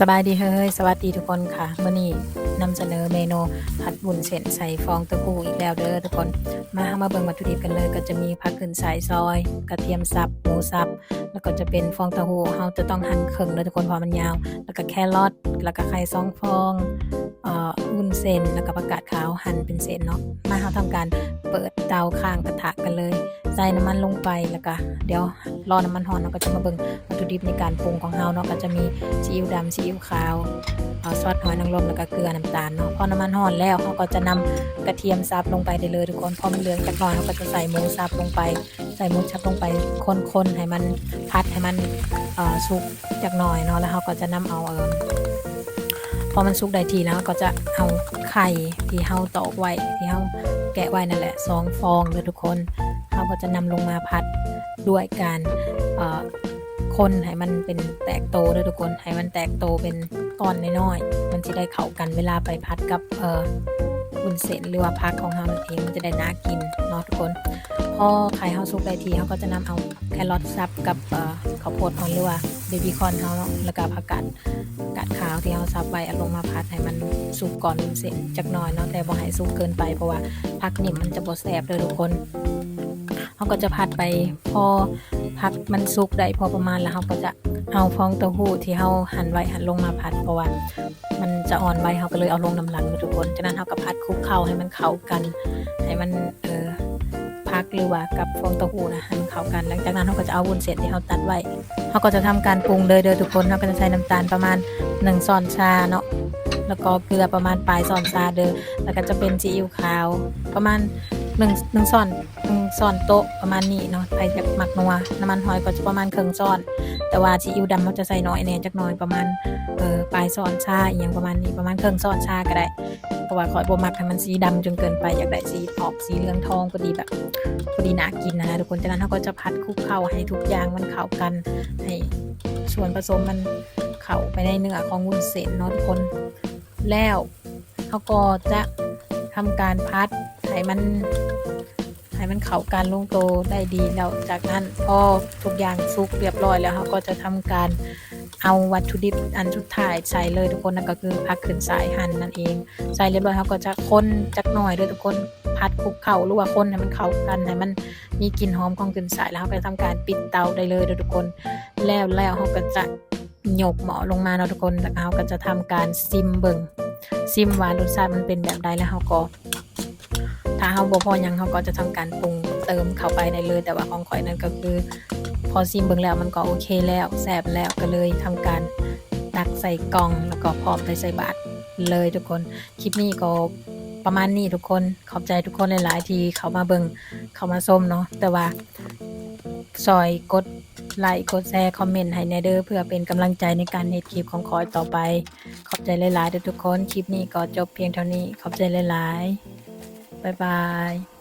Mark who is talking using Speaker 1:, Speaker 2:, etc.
Speaker 1: สบายดีเฮ้ย สวัสดีทุกคนค่ะเมื่อนี้นำเสนอเมนูผัดบุญเส้นใส่ฟองเต้าหู้อีกแล้วเด้อทุกคน มาเฮามาเบิ่งวัตถุดิบกันเลย ก็จะมีผักขึ้นสายซอย กระเทียมสับหมูสับ แล้วก็จะเป็นฟองเต้าหู้เราจะต้องหั่นครึ่งเลยทุกคนเพราะมันยาว แล้วก็แครอทแล้วก็ไข่ซองฟองเอ่อ วุ้นเส้นแล้วก็ผักกาดขาวหั่นเป็นเส้นเนาะมาเฮาทำการเปิดเตาข้างกระทะกันเลย ใส่น้ำมันลงไปแล้วก็เดี๋ยวรอน้ำมันร้อนเราก็จะมาเบิ่งวัตถุดิบในการปรุงของเฮาเนาะก็จะมีซีอิ๊วดำซีอิ๊วขาวซอสหอยนางรมแล้วก็เกลือน้ำตาลเนาะพอน้ำมันร้อนแล้วเขาก็จะนำกระเทียมสับลงไปได้เลยทุกคนพอมันเหลืองจักหน่อยเขาก็จะใส่หมูสับลงไป ใส่หมูสับลงไปคนๆให้มันพัดให้มันสุกจักหน่อยเนาะแล้วเขาก็จะนำเอาเออ อมันสุกได้ทีแล้วก็จะเอาไข่ที่เฮาตอกไว้ที่เฮาแกะไว้นั่นแหละสองฟองเลยทุกคนเขาก็จะนำลงมาพัดด้วยการเอ่อคนให้มันเป็นแตกโตด้วยทุกคนให้มันแตกโตเป็นก้อนน้อยๆมันจะได้เข้ากันเวลาไปพัดกับเบุญเส้นหรือว่าพักของเรานั่นเองมันจะได้น่ากินเนาะทุกคน พอไข่เฮาสุกได้ทีเขาก็จะนำเอาแครอทซับกับเอ่อข้าวโพดอ่อนหรือว่าเบบี้คอนเฮาเนาะแล้วก็ผักกาดกาดขาวที่เฮาซับไว้เอาลงมาพัดให้มันสุกก่อนเส้นจักหน่อยเนาะแต่บ่ให้สุกเกินไปเพราะว่าผักนิ่มมันจะบ่แซ่บเลยทุกคนเขาก็จะผัดไปพอผักมันสุกได้พอประมาณแล้วเขาก็จะเอาฟองเต้าหู้ที่เขาหั่นไว้หั่นลงมาผัดเพราะว่า มันจะอ่อนไวเขาก็เลยเอาลงน้ำหลังเลยทุกคนจากนั้นเขาก็ผัดคลุกเข้าให้มันเข้ากันให้มันเออพักหรือว่ากับฟองเต้าหู้นะให้มันเข้ากัน หลังจากนั้นเขาก็จะเอาวุ้นเส้นที่เขาตัดไว้เขาก็จะทำการปรุงเลยเด้อทุกคนเขาก็จะใช้น้ำตาลประมาณ1ช้อนชาเนาะแล้วก็เกลือประมาณปลายช้อนชาเด้อแล้วก็จะเป็นซีอิ๊วขาวประมาณหนึ่งหนึ่งช้อนหนึ่งช้อนโต๊ะประมาณนี้เนาะไปจากหมักนัวน้ำมันหอยก็จะประมาณครึ่งช้อน แต่ว่าซีอิ๊วดำเขาจะใส่น้อยแน่จักน่อยประมาณเออ ลายช้อนชาอย่างประมาณนี้ประมาณเครึ่องช้อนชาก็ได้เพราะว่าขอยบ่มักให้มันสีดำจนเกินไปอยากได้สีออกสีเหลืองทองพอดีแบบพอดีน่ากินนะทุกคนจากนั้นเขาก็จะพัดคลุกเข้าให้ทุกอย่างมันเข้ากันให้ส่วนผสมมันเข้าไปในเนื้อของวุ้นเส้นเนาะทุกคนแล้วเขาก็จะทำการพัดให้มัน ให้มันเข้ากันลงโตได้ดีแล้วจากนั้นพอทุกอย่างสุกเรียบร้อยแล้วเขาก็จะทำการเอาวัตถุดิบอันสุดท้ายใส่เลยทุกคนนั่นก็คือพักขึ้นสายหั่นนั่นเอง ใส่เรียบร้อยเขาก็จะคนจักหน่อยด้วยทุกคนพัดคลุกเข่าหรือว่าคนให้มันเข้ากันให้มันมีกลิ่นหอมของขึ้นสายแล้วเขาก็จะทำการปิดเตาได้เลยทุกคน แล้วแล้วเขาก็จะหยกหมอลงมาเนาะทุกคนแล้วเขาก็จะทำการซิมเบิ่งซิมว่ารสชาติมันเป็นแบบใดแล้วเขาก็ ถ้าเฮาบ่พอยังเฮาก็จะทำการปรุงเติมเข้าไปได้เลย แต่ว่าของข่อยนั่นก็คือ พอซิมเบิ่งแล้วมันก็โอเคแล้วแซ่บแล้วก็เลยทำการตักใส่กล่องแล้วก็พร้อมไปใส่บาตรเลยทุกคน คลิปนี้ก็ประมาณนี้ทุกคนขอบใจทุกคนหลายๆที่เขามาเบิ่งเขามาชมเนาะแต่ว่าซอยกดไลค์กดแชร์คอมเมนต์ให้แนเด้อเพื่อเป็นกำลังใจในการเฮ็ดคลิปของคอยต่อไป ขอบใจหลายๆทุกคน คลิปนี้ก็จบเพียงเท่านี้ ขอบใจหลายๆ บ๊ายบาย